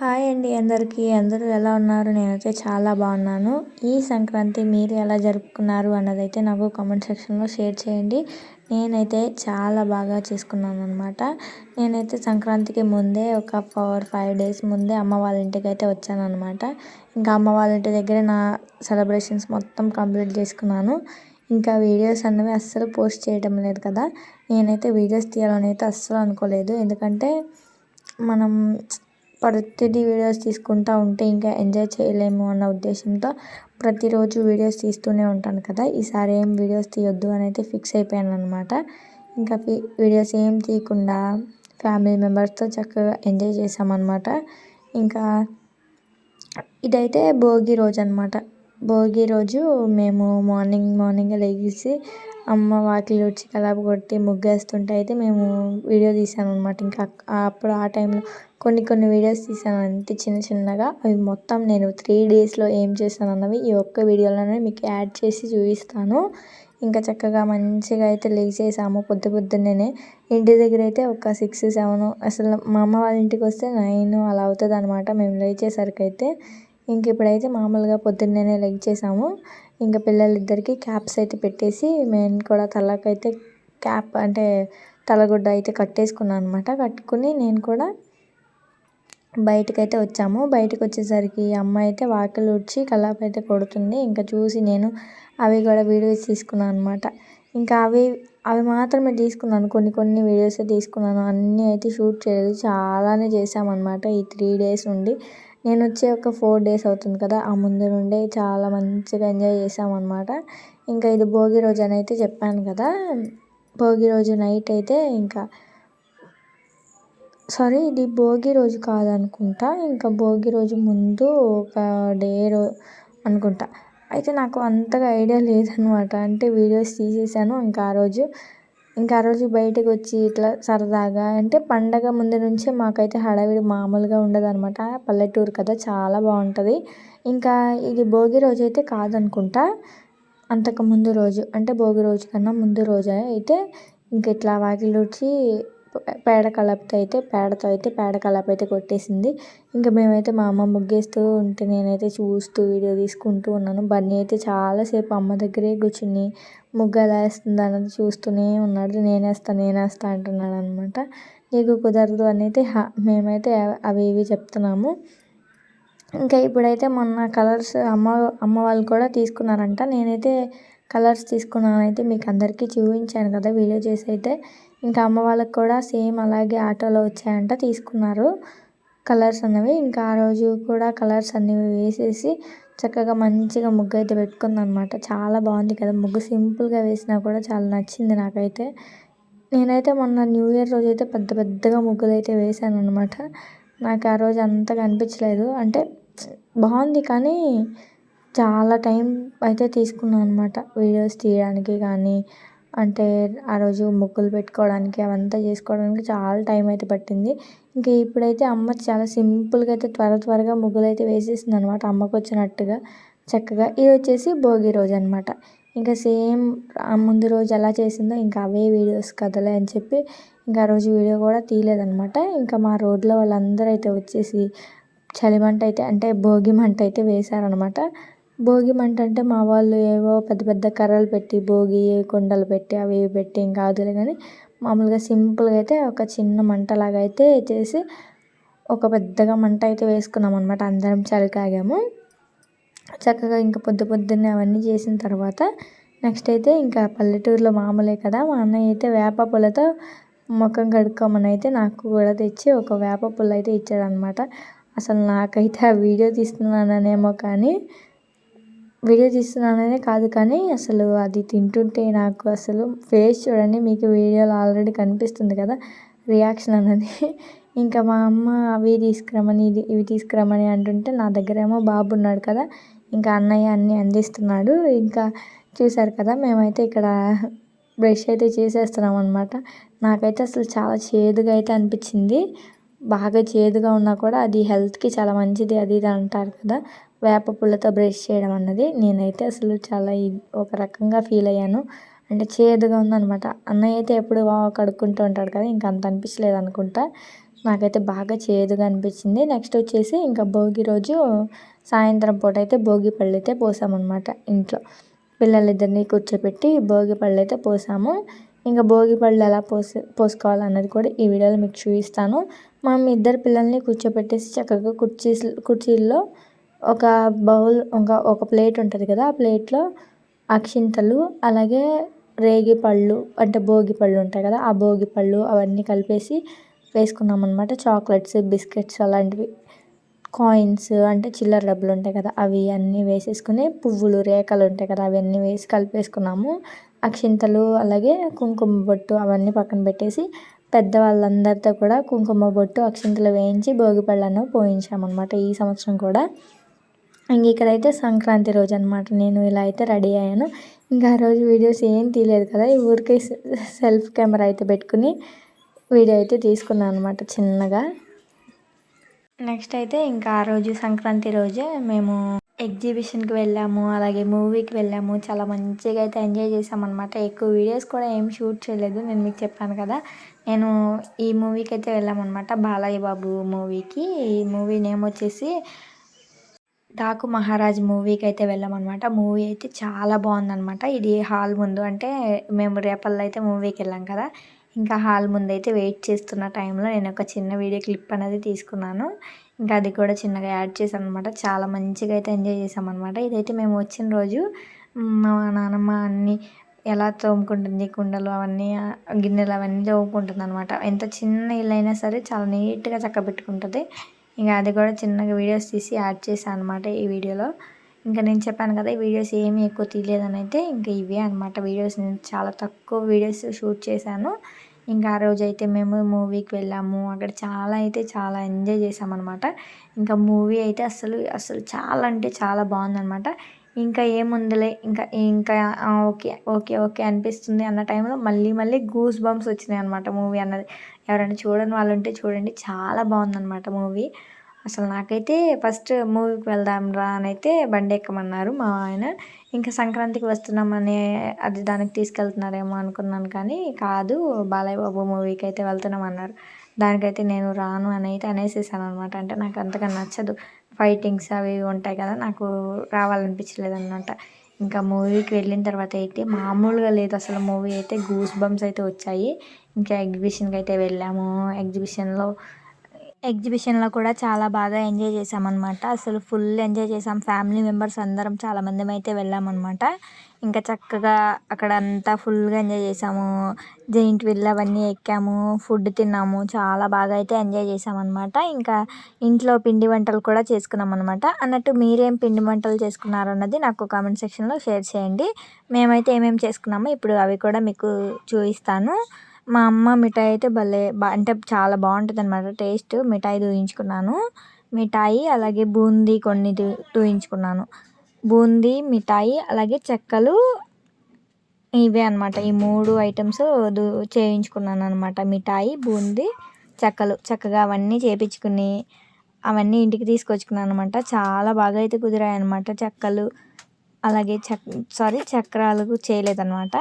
Hi అండి అందరికీ. అందరూ ఎలా ఉన్నారు? నేనైతే చాలా బాగున్నాను. ఈ సంక్రాంతి మీరు ఎలా జరుపుకున్నారు అన్నదైతే నాకు కామెంట్ సెక్షన్లో షేర్ చేయండి. నేనైతే చాలా బాగా చేసుకున్నాను అనమాట నేనైతే సంక్రాంతికి ముందే ఒక ఫోర్ ఫైవ్ డేస్ ముందే అమ్మ వాళ్ళ ఇంటికి అయితే వచ్చాను అనమాట ఇంకా అమ్మ వాళ్ళ ఇంటి దగ్గర నా సెలబ్రేషన్స్ మొత్తం కంప్లీట్ చేసుకున్నాను. ఇంకా వీడియోస్ అన్నవి అస్సలు పోస్ట్ చేయడం లేదు కదా. నేనైతే వీడియోస్ తీయాలని అయితే అస్సలు అనుకోలేదు. ఎందుకంటే మనం ప్రతిదీ వీడియోస్ తీసుకుంటూ ఉంటే ఇంకా ఎంజాయ్ చేయలేము అన్న ఉద్దేశంతో ప్రతిరోజు వీడియోస్ తీస్తూనే ఉంటాను కదా. ఈసారి ఏం వీడియోస్ తీయొద్దు అని అయితే ఫిక్స్ అయిపోయాను అనమాట ఇంకా వీడియోస్ ఏం తీయకుండా ఫ్యామిలీ మెంబర్స్తో చక్కగా ఎంజాయ్ చేసామన్నమాట ఇంకా ఇదైతే భోగి రోజు అనమాట భోగి రోజు మేము మార్నింగ్ మార్నింగ్ లేచి అమ్మ వాకిలి వచ్చి కలాపు కొట్టి ముగ్గేస్తుంటే అయితే మేము వీడియో తీసాను అనమాట ఇంకా అప్పుడు ఆ టైంలో కొన్ని కొన్ని వీడియోస్ తీసాను అంటే చిన్న చిన్నగా. అవి మొత్తం నేను త్రీ డేస్లో ఏం చేశాను అన్నవి ఈ ఒక్క వీడియోలోనే మీకు యాడ్ చేసి చూపిస్తాను. ఇంకా చక్కగా మంచిగా అయితే లేచేసాము పొద్దు పొద్దున్నే ఇంటి దగ్గర అయితే ఒక సిక్స్ సెవెన్ అసలు మా అమ్మ వాళ్ళ ఇంటికి వస్తే నైన్ అలా అవుతుంది అనమాట మేము లేచేసరికి అయితే. ఇంక ఇప్పుడైతే మామూలుగా పొద్దున్నే చేసాము. ఇంకా పిల్లలిద్దరికి క్యాప్స్ అయితే పెట్టేసి మేము కూడా తలకైతే క్యాప్ అంటే తలగుడ్డ అయితే కట్టేసుకున్నాను అనమాట కట్టుకుని నేను కూడా బయటకైతే వచ్చాము. బయటకు వచ్చేసరికి అమ్మ అయితే వాకిలి ఊడ్చి కల్లాపు అయితే కొడుతుంది. ఇంకా చూసి నేను అవి కూడా వీడియోస్ తీసుకున్నాను అనమాట ఇంకా అవి అవి మాత్రమే తీసుకున్నాను. కొన్ని కొన్ని వీడియోస్ తీసుకున్నాను. అన్నీ అయితే షూట్ చేయలేదు. చాలానే చేసామన్నమాట ఈ త్రీ డేస్ నుండి. నేను వచ్చే ఒక ఫోర్ డేస్ అవుతుంది కదా ఆ ముందు నుండే చాలా మంచిగా ఎంజాయ్ చేసామన్నమాట ఇంకా ఇది భోగి రోజు అని అయితే చెప్పాను కదా. భోగి రోజు నైట్ అయితే ఇంకా సారీ ఇది భోగి రోజు కాదనుకుంటా. ఇంకా భోగి రోజు ముందు ఒక డే రో అనుకుంటా. అయితే నాకు అంతగా ఐడియా లేదనమాట అంటే వీడియోస్ తీసేసాను ఇంకా ఆ రోజు ఇంకా ఆ రోజు బయటకు వచ్చి ఇట్లా సరదాగా అంటే పండగ ముందు నుంచే మాకైతే హడావిడి మామూలుగా ఉండదనమాట పల్లెటూరు కదా చాలా బాగుంటుంది. ఇంకా ఇది భోగి రోజు అయితే కాదనుకుంటా. అంతకు ముందు రోజు అంటే భోగి రోజు కన్నా ముందు రోజు. అయితే ఇంక ఇట్లా వాకిలి వచ్చి పేడ కలపతో అయితే పేడతో అయితే పేడ కలప అయితే కొట్టేసింది. ఇంకా మేమైతే మా అమ్మ ముగ్గేస్తూ ఉంటే నేనైతే చూస్తూ వీడియో తీసుకుంటూ ఉన్నాను. బన్నీ అయితే చాలాసేపు అమ్మ దగ్గరే కూర్చుని ముగ్గు ఎలా వేస్తుంది అన్నది చూస్తూనే ఉన్నాడు. నేనేస్తా నేనేస్తా అంటున్నాడు అనమాట నీకు కుదరదు అని అయితే మేమైతే అవి ఇవి చెప్తున్నాము. ఇంకా ఇప్పుడైతే మొన్న కలర్స్ అమ్మ అమ్మ వాళ్ళు కూడా తీసుకున్నారంట. నేనైతే కలర్స్ తీసుకున్నాను అయితే మీకు అందరికీ చూపించాను కదా వీడియో చేసి అయితే. ఇంకా అమ్మ వాళ్ళకి కూడా సేమ్ అలాగే ఆటోలో వచ్చాయంట తీసుకున్నారు. కలర్స్ అన్నవి. ఇంకా ఆ రోజు కూడా కలర్స్ అన్నీ వేసేసి చక్కగా మంచిగా ముగ్గు అయితే పెట్టుకుందనమాట. చాలా బాగుంది కదా ముగ్గు. సింపుల్గా వేసినా కూడా చాలా నచ్చింది నాకైతే. నేనైతే మొన్న న్యూ ఇయర్ రోజు అయితే పెద్ద పెద్దగా ముగ్గులు అయితే వేసాను అనమాట నాకు ఆ రోజు అంతగా అనిపించలేదు. అంటే బాగుంది కానీ చాలా టైం అయితే తీసుకున్నాను అనమాట వీడియోస్ తీయడానికి కానీ అంటే ఆ రోజు ముగ్గులు పెట్టుకోవడానికి అవంతా చేసుకోవడానికి చాలా టైం అయితే పట్టింది. ఇంకా ఇప్పుడైతే అమ్మ చాలా సింపుల్గా అయితే త్వర త్వరగా ముగ్గులు అయితే వేసేసింది అనమాట అమ్మకు వచ్చినట్టుగా చక్కగా. ఇది వచ్చేసి భోగి రోజు అనమాట. ఇంకా సేమ్ ముందు రోజు ఎలా చేసిందో ఇంకా అవే వీడియోస్ కదలే అని చెప్పి ఇంకా ఆ రోజు వీడియో కూడా తీయలేదనమాట. ఇంకా మా రోడ్లో వాళ్ళందరూ అయితే వచ్చేసి చలిమంట అయితే అంటే భోగి మంట అయితే వేశారనమాట. భోగి మంట అంటే మా వాళ్ళు ఏవో పెద్ద పెద్ద కర్రలు పెట్టి భోగి కుండలు పెట్టి అవి ఇవి పెట్టి ఏం కాదులే కానీ మామూలుగా సింపుల్గా అయితే ఒక చిన్న మంటలాగా అయితే చేసి ఒక పెద్దగా మంట అయితే వేసుకున్నాం అనమాట అందరం చలికాగాము చక్కగా ఇంకా పొద్దు పొద్దున్నే అవన్నీ చేసిన తర్వాత నెక్స్ట్ అయితే ఇంకా పల్లెటూరులో మామూలే కదా. మా అన్నయ్య అయితే వేప పుల్లతో ముఖం కడుక్కోమని అయితే నాకు కూడా తెచ్చి ఒక వేప పుల్ల అయితే ఇచ్చాడనమాట అసలు నాకైతే ఆ వీడియో తీస్తున్నాననేమో కానీ వీడియో తీస్తున్నాననే కాదు కానీ అసలు అది తింటుంటే నాకు అసలు ఫేస్ చూడండి మీకు వీడియోలో ఆల్రెడీ కనిపిస్తుంది కదా రియాక్షన్ అన్నది. ఇంకా మా అమ్మ అవి తీసుకురమ్మని ఇది ఇవి తీసుకురమ్మని అంటుంటే నా దగ్గర ఏమో బాబు ఉన్నాడు కదా ఇంకా అన్నయ్య అన్నీ అందిస్తున్నాడు. ఇంకా చూసారు కదా మేమైతే ఇక్కడ బ్రష్ అయితే చేసేస్తున్నాం అనమాట నాకైతే అసలు చాలా చేదుగా అయితే అనిపించింది. బాగా చేదుగా ఉన్నా కూడా అది హెల్త్కి చాలా మంచిది అది ఇది అంటారు కదా. వేప పుల్లతో బ్రష్ చేయడం అన్నది నేనైతే అసలు చాలా ఒక రకంగా ఫీల్ అయ్యాను. అంటే చేదుగా ఉందనమాట అన్నయ్య అయితే ఎప్పుడు కడుక్కుంటూ ఉంటాడు కదా ఇంకా అంత అనిపించలేదు అనుకుంటా. నాకైతే బాగా చేదుగా అనిపించింది. నెక్స్ట్ వచ్చేసి ఇంకా భోగి రోజు సాయంత్రం పూట అయితే భోగి పళ్ళు అయితే పోసామన్నమాట ఇంట్లో. పిల్లలిద్దరిని కూర్చోపెట్టి భోగి పళ్ళు అయితే పోసాము. ఇంకా భోగి పళ్ళు ఎలా పోసి పోసుకోవాలన్నది కూడా ఈ వీడియోలో మీకు చూపిస్తాను. మా ఇద్దరు పిల్లల్ని కూర్చోపెట్టేసి చక్కగా కుర్చీ కుర్చీల్లో ఒక బౌల్ ఒక ఒక ప్లేట్ ఉంటుంది కదా ఆ ప్లేట్లో అక్షింతలు అలాగే రేగి పళ్ళు అంటే భోగి పళ్ళు ఉంటాయి కదా ఆ భోగి పళ్ళు అవన్నీ కలిపేసి వేసుకున్నాం అనమాట చాక్లెట్స్ బిస్కెట్స్ అలాంటివి కాయిన్స్ అంటే చిల్లర డబ్బులు ఉంటాయి కదా అవి అన్నీ వేసేసుకుని పువ్వులు రేఖలు ఉంటాయి కదా అవన్నీ వేసి కలిపేసుకున్నాము. అక్షింతలు అలాగే కుంకుమ బొట్టు అవన్నీ పక్కన పెట్టేసి పెద్దవాళ్ళందరితో కూడా కుంకుమ బొట్టు అక్షింతలు వేయించి భోగి పళ్ళను పోయించామన్నమాట ఈ సంవత్సరం కూడా. ఇంక ఇక్కడైతే సంక్రాంతి రోజు అనమాట నేను ఇలా అయితే రెడీ అయ్యాను. ఇంకా ఆ రోజు వీడియోస్ ఏం తీయలేదు కదా ఈ ఊరికే సెల్ఫ్ కెమెరా అయితే పెట్టుకుని వీడియో అయితే తీసుకున్నాను అనమాట చిన్నగా. నెక్స్ట్ అయితే ఇంకా ఆ రోజు సంక్రాంతి రోజే మేము ఎగ్జిబిషన్కి వెళ్ళాము అలాగే మూవీకి వెళ్ళాము. చాలా మంచిగా అయితే ఎంజాయ్ చేసామన్నమాట ఎక్కువ వీడియోస్ కూడా ఏం షూట్ చేయలేదు నేను మీకు చెప్పాను కదా. నేను ఈ మూవీకి అయితే వెళ్ళామన్నమాట బాలయ్య బాబు మూవీకి. ఈ మూవీ నేమ్ వచ్చేసి తాకు మహారాజ్ మూవీకి అయితే వెళ్ళామన్నమాట. మూవీ అయితే చాలా బాగుందన్నమాట. ఇది హాల్ ముందు అంటే మేము రేపల్లో అయితే మూవీకి వెళ్ళాం కదా. ఇంకా హాల్ ముందు అయితే వెయిట్ చేస్తున్న టైంలో నేను ఒక చిన్న వీడియో క్లిప్ అనేది తీసుకున్నాను. ఇంకా అది కూడా చిన్నగా యాడ్ చేశాను అనమాట చాలా మంచిగా అయితే ఎంజాయ్ చేసామన్నమాట ఇదైతే మేము వచ్చిన రోజు మా నాన్నమ్మ అన్ని ఎలా తోముకుంటుంది కుండలు అవన్నీ గిన్నెలు అవన్నీ తోముకుంటుంది అనమాట ఎంత చిన్న ఇల్లు అయినా సరే చాలా నీట్గా చక్క పెట్టుకుంటుంది ఇంకా అది కూడా చిన్నగా వీడియోస్ తీసి యాడ్ చేశాను అనమాట ఈ వీడియోలో. ఇంకా నేను చెప్పాను కదా ఈ వీడియోస్ ఏమీ ఎక్కువ తీయలేదని అయితే ఇంకా ఇవే అనమాట వీడియోస్. నేను చాలా తక్కువ వీడియోస్ షూట్ చేశాను. ఇంకా ఆ రోజు అయితే మేము మూవీకి వెళ్ళాము. అక్కడ చాలా అయితే చాలా ఎంజాయ్ చేసామన్నమాట ఇంకా మూవీ అయితే అసలు అసలు చాలా అంటే చాలా బాగుందన్నమాట. ఇంకా ఏముందిలే ఇంకా ఇంకా ఓకే ఓకే ఓకే అనిపిస్తుంది అన్న టైంలో మళ్ళీ మళ్ళీ గూస్ బంప్స్ వచ్చినాయి అనమాట మూవీ అన్నది. ఎవరైనా చూడని వాళ్ళు ఉంటే చూడండి. చాలా బాగుందన్నమాట మూవీ. అసలు నాకైతే ఫస్ట్ మూవీకి వెళ్దాం రా అని అయితే బండి ఎక్కమన్నారు మా ఆయన. ఇంకా సంక్రాంతికి వస్తున్నామని అది దానికి తీసుకెళ్తున్నారేమో అనుకున్నాను కానీ కాదు బాలయ్య బాబు మూవీకి అయితే వెళ్తున్నాం అన్నారు దానికైతే నేను రాను అని అయితే అనేసేసాను అనమాట అంటే నాకు అంతగా నచ్చదు. ఫైటింగ్స్ అవి ఉంటాయి కదా నాకు రావాలనిపించలేదు అనమాట ఇంకా మూవీకి వెళ్ళిన తర్వాత అయితే మామూలుగా లేదు అసలు మూవీ అయితే గూస్ బంప్స్ అయితే వచ్చాయి. ఇంకా ఎగ్జిబిషన్కి అయితే వెళ్ళాము. ఎగ్జిబిషన్లో ఎగ్జిబిషన్లో కూడా చాలా బాగా ఎంజాయ్ చేసామన్నమాట అసలు ఫుల్ ఎంజాయ్ చేసాం ఫ్యామిలీ మెంబర్స్ అందరం చాలామంది అయితే వెళ్ళామన్నమాట. ఇంకా చక్కగా అక్కడ అంతా ఫుల్గా ఎంజాయ్ చేసాము జైంట్ విల్ అవన్నీ ఎక్కాము. ఫుడ్ తిన్నాము. చాలా బాగా అయితే ఎంజాయ్ చేసామన్నమాట ఇంకా ఇంట్లో పిండి వంటలు కూడా చేసుకున్నాం అనమాట అన్నట్టు మీరేం పిండి వంటలు చేసుకున్నారు అన్నది నాకు కామెంట్ సెక్షన్లో షేర్ చేయండి. మేమైతే ఏమేమి చేసుకున్నామో ఇప్పుడు అవి కూడా మీకు చూపిస్తాను. మా అమ్మ మిఠాయి అయితే భలే బా అంటే చాలా బాగుంటుంది అనమాట టేస్ట్ మిఠాయి దూయించుకున్నాను. మిఠాయి అలాగే బూందీ కొన్ని దూయించుకున్నాను. బూందీ మిఠాయి అలాగే చెక్కలు ఇవే అనమాట ఈ మూడు ఐటమ్స్ దూ చేయించుకున్నాను అనమాట మిఠాయి బూందీ చెక్కలు. చక్కగా అవన్నీ చేపించుకుని అవన్నీ ఇంటికి తీసుకొచ్చుకున్నాను అనమాట చాలా బాగా అయితే కుదిరాయి అనమాట చెక్కలు అలాగే చక్ సారీ చక్రాలు చేయలేదన్నమాట.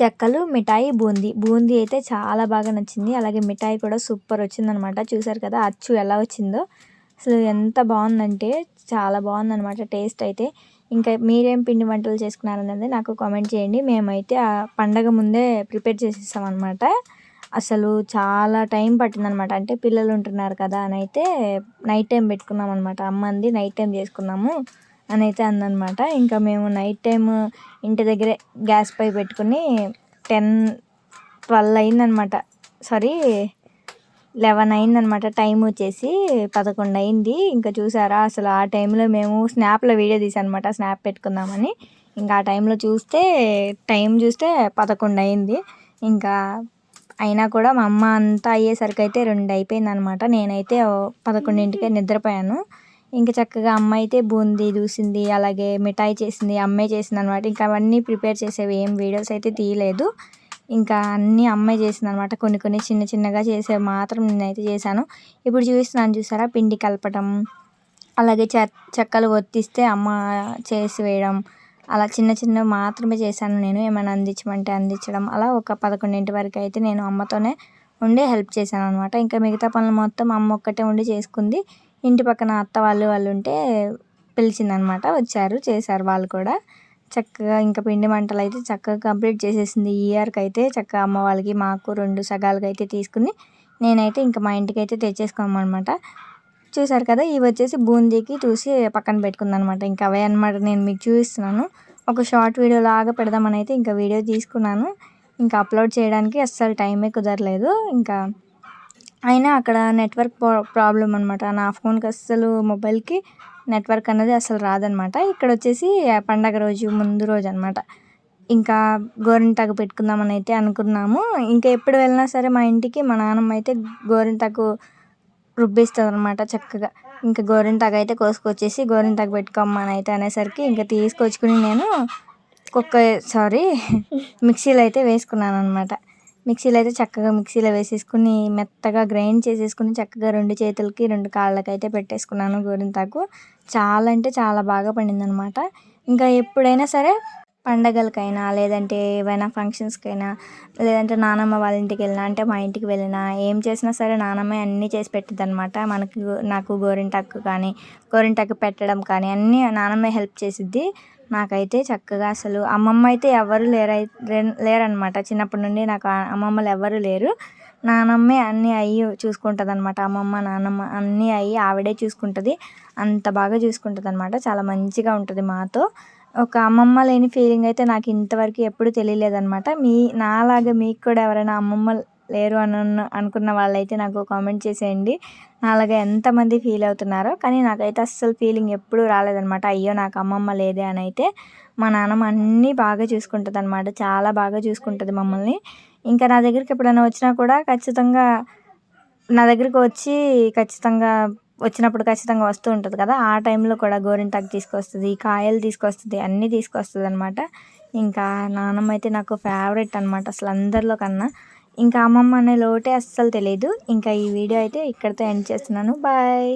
చెక్కలు మిఠాయి బూందీ. బూందీ అయితే చాలా బాగా నచ్చింది. అలాగే మిఠాయి కూడా సూపర్ వచ్చిందనమాట. చూసారు కదా అచ్చు ఎలా వచ్చిందో. అసలు ఎంత బాగుందంటే చాలా బాగుందనమాట టేస్ట్ అయితే. ఇంకా మీరేం పిండి వంటలు చేసుకున్నారనేది నాకు కామెంట్ చేయండి. మేమైతే ఆ పండగ ముందే ప్రిపేర్ చేసేసాం అనమాట అసలు చాలా టైం పట్టిందనమాట. అంటే పిల్లలు ఉంటున్నారు కదా అని అయితే నైట్ టైం పెట్టుకున్నాం అనమాట అమ్మంది నైట్ టైం చేసుకున్నాము అని అయితే అందనమాట. ఇంకా మేము నైట్ టైం ఇంటి దగ్గరే గ్యాస్ పై పెట్టుకుని టెన్ ట్వెల్వ్ అయిందనమాట. సారీ లెవెన్ అయిందనమాట. టైం వచ్చేసి పదకొండు అయింది. ఇంకా చూసారా అసలు ఆ టైంలో మేము స్నాప్లో వీడియో తీసానమాట స్నాప్ పెట్టుకుందామని. ఇంకా ఆ టైంలో చూస్తే టైం చూస్తే పదకొండు అయింది. ఇంకా అయినా కూడా మా అమ్మ అంతా అయ్యేసరికి అయితే రెండు అయిపోయింది అనమాట నేనైతే పదకొండింటికే నిద్రపోయాను. ఇంకా చక్కగా అమ్మ అయితే బూందీ దూసింది అలాగే మిఠాయి చేసింది అమ్మే చేసింది అనమాట ఇంకా అవన్నీ ప్రిపేర్ చేసేవి ఏం వీడియోస్ అయితే తీయలేదు. ఇంకా అన్నీ అమ్మాయి చేసింది అనమాట కొన్ని కొన్ని చిన్న చిన్నగా చేసేవి మాత్రం నేనైతే చేశాను. ఇప్పుడు చూస్తున్నాను చూసారా పిండి కలపటం అలాగే చె చెక్కలు ఒత్తిస్తే అమ్మ చేసి వేయడం అలా చిన్న చిన్నవి మాత్రమే చేశాను నేను. ఏమైనా అందించమంటే అందించడం అలా ఒక పదకొండింటి వరకు అయితే నేను అమ్మతోనే ఉండి హెల్ప్ చేశాను అనమాట ఇంకా మిగతా పనులు మొత్తం అమ్మ ఒక్కటే ఉండి చేసుకుంది. ఇంటి పక్కన అత్త వాళ్ళు వాళ్ళు ఉంటే పిలిచిందనమాట వచ్చారు చేశారు వాళ్ళు కూడా. చక్కగా ఇంకా పిండి వంటలు అయితే చక్కగా కంప్లీట్ చేసేసింది. ఈ ఇయర్కి అయితే చక్కగా అమ్మ వాళ్ళకి మాకు రెండు సగాలుగా అయితే తీసుకుని నేనైతే ఇంకా మా ఇంటికి అయితే తెచ్చేసుకోమన్నమాట చూసారు కదా ఇవి వచ్చేసి బూందీకి చూసి పక్కన పెట్టుకుందనమాట. ఇంకా అవే అనమాట నేను మీకు చూపిస్తున్నాను. ఒక షార్ట్ వీడియో లాగా పెడదామని అయితే ఇంకా వీడియో తీసుకున్నాను. ఇంకా అప్లోడ్ చేయడానికి అస్సలు టైమే కుదరలేదు. ఇంకా అయినా అక్కడ నెట్వర్క్ ప్రాబ్లం అనమాట నా ఫోన్కి అస్సలు మొబైల్కి నెట్వర్క్ అనేది అసలు రాదనమాట ఇక్కడ వచ్చేసి పండగ రోజు ముందు రోజు అనమాట ఇంకా గోరింటాకు పెట్టుకుందామని అయితే అనుకున్నాము. ఇంకా ఎప్పుడు వెళ్ళినా సరే మా ఇంటికి మా నాన్నమ్మ అయితే గోరింటాకు రుబ్బిస్తుంది అనమాట చక్కగా. ఇంకా గోరింటాకు అయితే కోసుకొచ్చేసి గోరింటాకు పెట్టుకోమని అయితే అనేసరికి ఇంకా తీసుకొచ్చుకుని నేను కుక్క సారీ మిక్సీలో అయితే వేసుకున్నాను అనమాట మిక్సీలో అయితే చక్కగా మిక్సీలో వేసేసుకుని మెత్తగా గ్రైండ్ చేసేసుకుని చక్కగా రెండు చేతులకి రెండు కాళ్ళకి అయితే పెట్టేసుకున్నాను గోరింతాకు. చాలా అంటే చాలా బాగా పండిందనమాట. ఇంకా ఎప్పుడైనా సరే పండగలకైనా లేదంటే ఏవైనా ఫంక్షన్స్కైనా లేదంటే నానమ్మ వాళ్ళ ఇంటికి వెళ్ళినా అంటే మా ఇంటికి వెళ్ళినా ఏం చేసినా సరే నానమ్మ అన్నీ చేసి పెట్టిద్ది అనమాట మనకి నాకు గోరింటాకు కానీ గోరింటాకు పెట్టడం కానీ అన్నీ నానమ్మ హెల్ప్ చేసిద్ది. నాకైతే చక్కగా అసలు అమ్మమ్మ అయితే ఎవరు లేరు లేరనమాట చిన్నప్పటి నుండి నాకు అమ్మమ్మలు ఎవరు లేరు. నానమ్మే అన్నీ అయ్యి చూసుకుంటుంది అనమాట అమ్మమ్మ నానమ్మ అన్నీ అయ్యి ఆవిడే చూసుకుంటుంది. అంత బాగా చూసుకుంటుంది అనమాట చాలా మంచిగా ఉంటుంది మాతో. ఒక అమ్మమ్మ లేని ఫీలింగ్ అయితే నాకు ఇంతవరకు ఎప్పుడు తెలియలేదనమాట మీ నాలాగా మీకు కూడా ఎవరైనా అమ్మమ్మ లేరు అని అనుకున్న వాళ్ళైతే నాకు కామెంట్ చేసేయండి. నాలాగా ఎంతమంది ఫీల్ అవుతున్నారో కానీ నాకైతే అస్సలు ఫీలింగ్ ఎప్పుడూ రాలేదనమాట అయ్యో నాకు అమ్మమ్మ లేదే అని అయితే మా నాన్నమ్మ అన్నీ బాగా చూసుకుంటుంది అనమాట చాలా బాగా చూసుకుంటుంది మమ్మల్ని. ఇంకా నా దగ్గరికి ఎప్పుడైనా వచ్చినా కూడా ఖచ్చితంగా నా దగ్గరికి వచ్చి ఖచ్చితంగా వచ్చినప్పుడు ఖచ్చితంగా వస్తూ ఉంటుంది కదా. ఆ టైంలో కూడా గోరింటాకు తీసుకొస్తుంది కాయలు తీసుకొస్తుంది అన్నీ తీసుకొస్తుంది అనమాట ఇంకా నాన్నమ్మ అయితే నాకు ఫేవరెట్ అనమాట అసలు అందరిలో కన్నా. ఇంకా అమ్మమ్మ అనే లోటే అస్సలు తెలియదు ఇంకా ఈ వీడియో అయితే ఇక్కడితో ఎండ్ చేస్తున్నాను. బాయ్